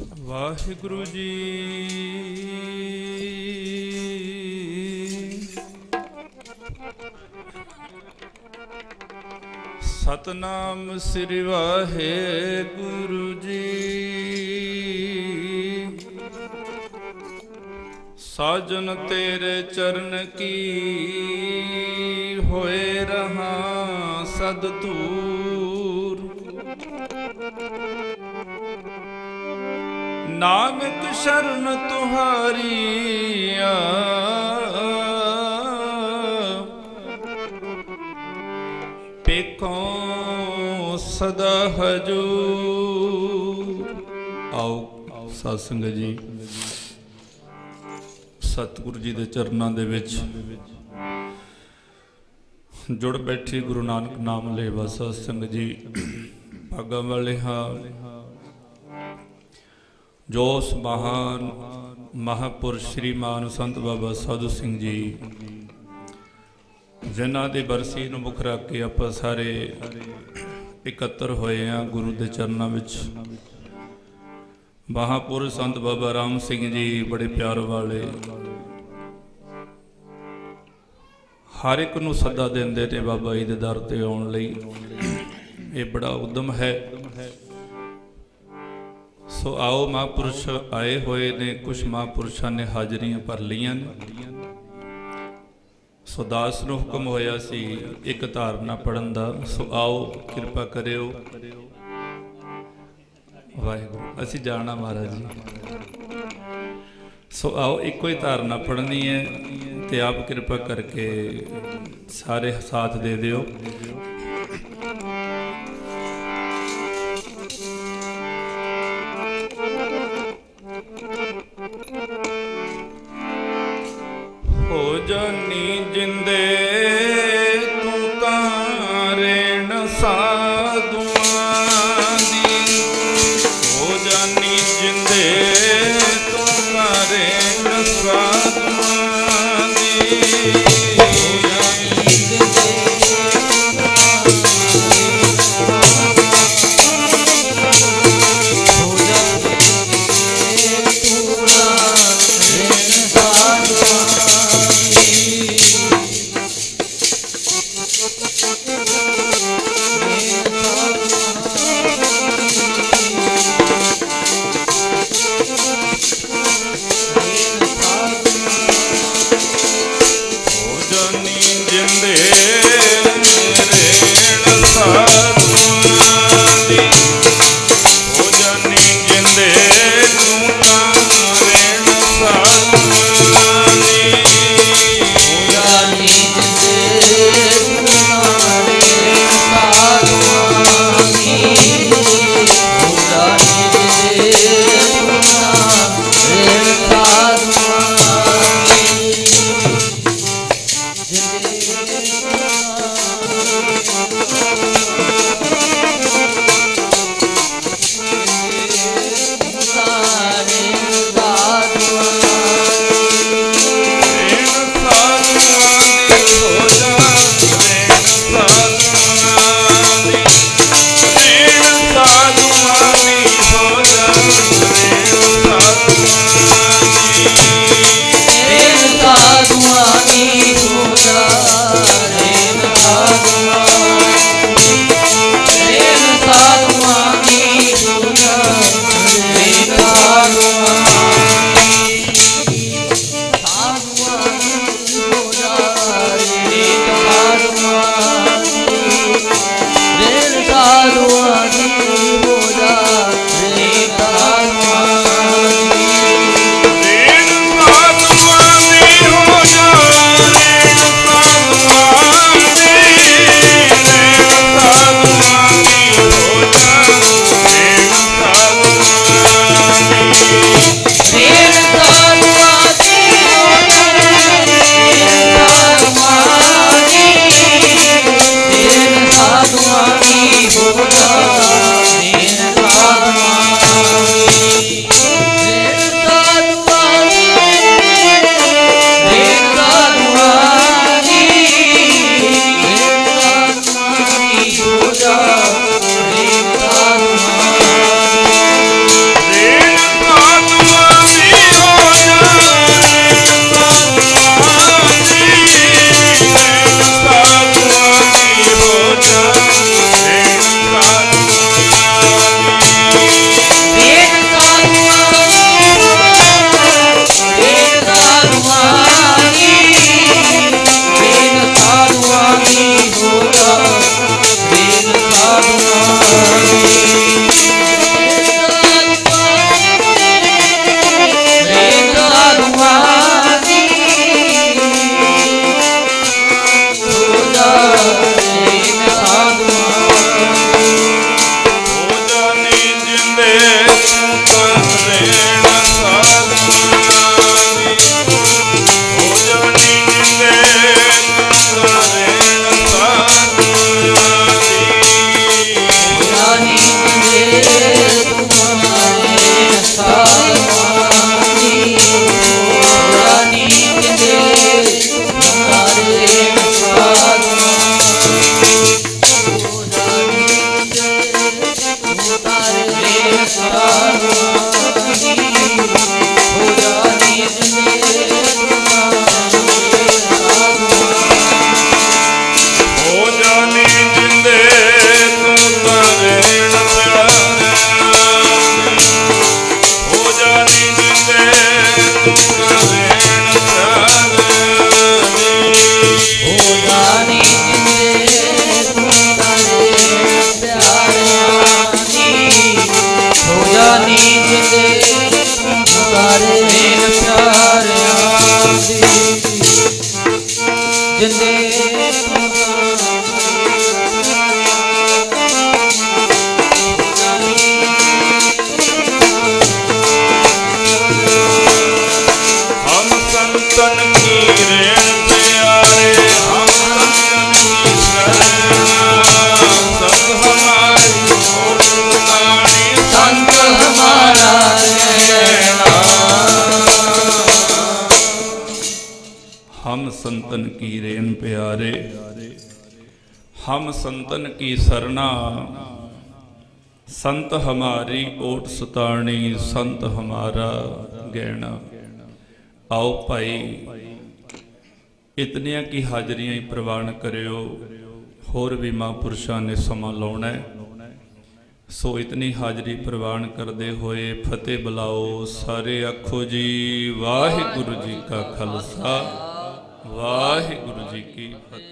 ਵਾਹਿਗੁਰੂ ਜੀ। ਸਤਨਾਮ ਸ੍ਰੀ ਵਾਹਿਗੁਰੂ ਜੀ। ਸਾਜਨ ਤੇਰੇ ਚਰਨ ਕੀ ਹੋਏ ਰਹਾ ਸਦ ਧੂਰ ਨਾਨਕ ਸ਼ਰਨ ਤੁਹਾਰੀ ਪੇਖੋਂ ਸਦਾ ਹਜੂਰ। ਆਓ ਸਾਧ ਸੰਗਤ ਜੀ, ਸਤਿਗੁਰੂ ਜੀ ਦੇ ਚਰਨਾਂ ਦੇ ਵਿੱਚ ਜੁੜ ਬੈਠੀ ਗੁਰੂ ਨਾਨਕ ਨਾਮ ਲੈਵਾ ਸਾਧ ਸੰਗਤ ਜੀ। ਭਾਗਾਂ ਵਾਲੇ ਹਾਂ ਜੋ ਉਸ ਮਹਾਨ ਮਹਾਪੁਰਸ਼ ਸ੍ਰੀਮਾਨ ਸੰਤ ਬਾਬਾ ਸਾਧੂ ਸਿੰਘ ਜੀ, ਜਿਨ੍ਹਾਂ ਦੀ ਬਰਸੀ ਨੂੰ ਮੁੱਖ ਰੱਖ ਕੇ ਆਪਾਂ ਸਾਰੇ ਇਕੱਤਰ ਹੋਏ ਆ ਗੁਰੂ ਦੇ ਚਰਨਾਂ ਵਿੱਚ। ਮਹਾਪੁਰਸ਼ ਸੰਤ ਬਾਬਾ ਰਾਮ ਸਿੰਘ ਜੀ ਬੜੇ ਪਿਆਰ ਵਾਲੇ। ਹਰ ਇੱਕ ਨੂੰ ਸੱਦਾ ਦਿੰਦੇ ਨੇ ਬਾਬਾ ਜੀ ਦੇ ਦਰ ਤੇ ਆਉਣ ਲਈ। ਇਹ ਬੜਾ ਉਦਮ ਹੈ। ਸੋ ਆਓ ਮਹਾਂਪੁਰਸ਼ ਆਏ ਹੋਏ ਨੇ ਕੁਝ ਮਹਾਂਪੁਰਸ਼ਾਂ ਨੇ ਹਾਜ਼ਰੀਆਂ ਭਰ ਲਈਆਂ ਨੇ। ਸੋ ਦਾਸ ਨੂੰ ਹੁਕਮ ਹੋਇਆ ਸੀ ਇੱਕ ਧਾਰਨਾ ਪੜਨ ਦਾ। ਸੋ ਆਓ, ਕਿਰਪਾ ਕਰਿਓ। ਵਾਹਿਗੁਰੂ, ਅਸੀਂ ਜਾਣਾ ਮਹਾਰਾਜ ਜੀ। ਸੋ ਆਓ, ਇੱਕੋ ਹੀ ਧਾਰਨਾ ਪੜਨੀ ਹੈ ਤੇ ਆਪ ਕਿਰਪਾ ਕਰਕੇ ਸਾਰੇ ਸਾਥ ਦੇ ਦਿਓ। Thank you. हम संतन की सरना संत हमारी ओट सुतानी संत हमारा गहना ਆਓ ਭਾਈ ਇਤਨੀਆਂ ਕੀ ਹਾਜ਼ਰੀਆਂ ਹੀ ਪ੍ਰਵਾਨ ਕਰਿਓ ਹੋਰ ਵੀ ਮਹਾਂਪੁਰਸ਼ਾਂ ਨੇ ਸਮਾਂ ਲਾਉਣਾ ਹੈ ਸੋ ਇਤਨੀ ਹਾਜ਼ਰੀ ਪ੍ਰਵਾਨ ਕਰਦੇ ਹੋਏ ਫਤਿਹ ਬੁਲਾਓ ਸਾਰੇ ਆਖੋ ਜੀ ਵਾਹਿਗੁਰੂ ਜੀ ਕਾ ਖਾਲਸਾ ਵਾਹਿਗੁਰੂ ਜੀ ਕੀ ਫਤਿਹ